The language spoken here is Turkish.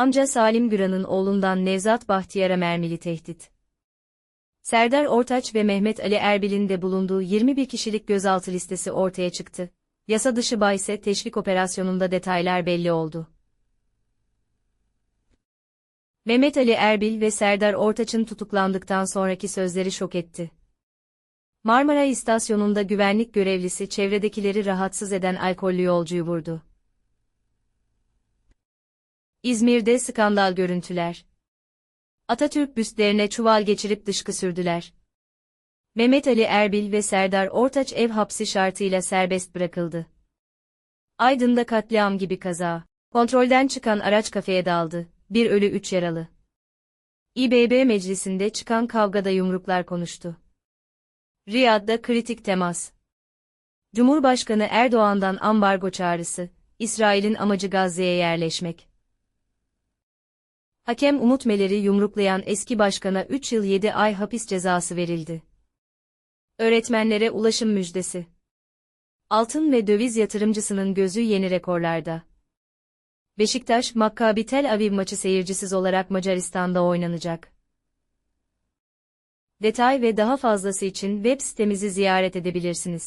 Amca Salim Güran'ın oğlundan Nevzat Bahtiyar'a mermili tehdit. Serdar Ortaç ve Mehmet Ali Erbil'in de bulunduğu 21 kişilik gözaltı listesi ortaya çıktı. Yasa dışı bahise teşvik operasyonunda detaylar belli oldu. Mehmet Ali Erbil ve Serdar Ortaç'ın tutuklandıktan sonraki sözleri şok etti. Marmara İstasyonu'nda güvenlik görevlisi çevredekileri rahatsız eden alkollü yolcuyu vurdu. İzmir'de skandal görüntüler. Atatürk büstlerine çuval geçirip dışkı sürdüler. Mehmet Ali Erbil ve Serdar Ortaç ev hapsi şartıyla serbest bırakıldı. Aydın'da katliam gibi kaza. Kontrolden çıkan araç kafeye daldı. Bir ölü üç yaralı. İBB meclisinde çıkan kavgada yumruklar konuştu. Riyad'da kritik temas. Cumhurbaşkanı Erdoğan'dan ambargo çağrısı, İsrail'in amacı Gazze'ye yerleşmek. Hakem Umut Meler'i yumruklayan eski başkana 3 yıl 7 ay hapis cezası verildi. Öğretmenlere ulaşım müjdesi. Altın ve döviz yatırımcısının gözü yeni rekorlarda. Beşiktaş, Maccabi Tel Aviv maçı seyircisiz olarak Macaristan'da oynanacak. Detay ve daha fazlası için web sitemizi ziyaret edebilirsiniz.